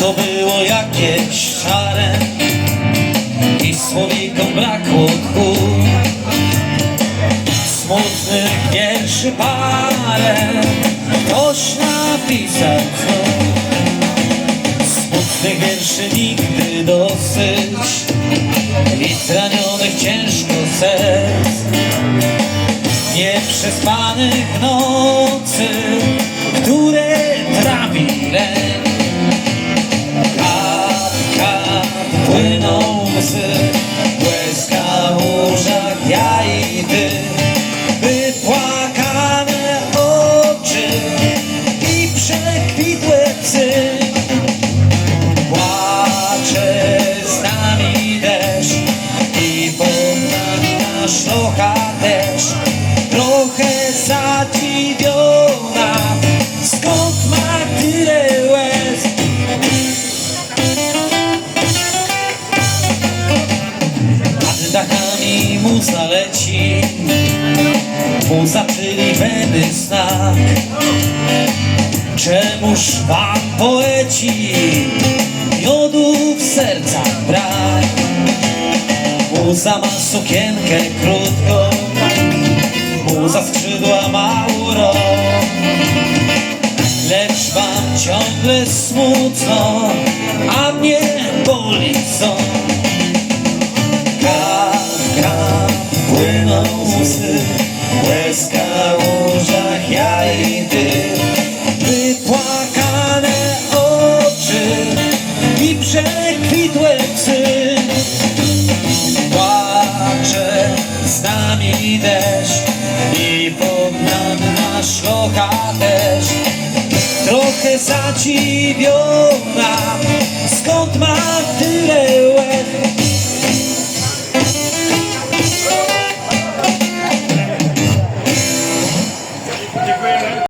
to było jakieś szare I słowikom brakło tchu Smutnych wierszy parę Ktoś napisał. Coś Smutnych wierszy nigdy dosyć I zranionych ciężko serc. Nieprzespanych nocy Które trawi lęk nami nasz locha też. Trochę zadziwiona Skąd ma tyle łez? Nad dachami muza leci Muza, czyli weny znak. Czemuż wam poeci? Miodu w sercach brak Muza ma sukienkę krótką. Muza skrzydła ma urok Lecz wam ciągle smutno A mnie boli Kap, kap, płyną łzy Łezka w łóżach, ja i ty. Wypłakane oczy I przekwitłe psy deszcz I pod nami nasz locha też. Trochę zadziwiona Skąd ma tyle łez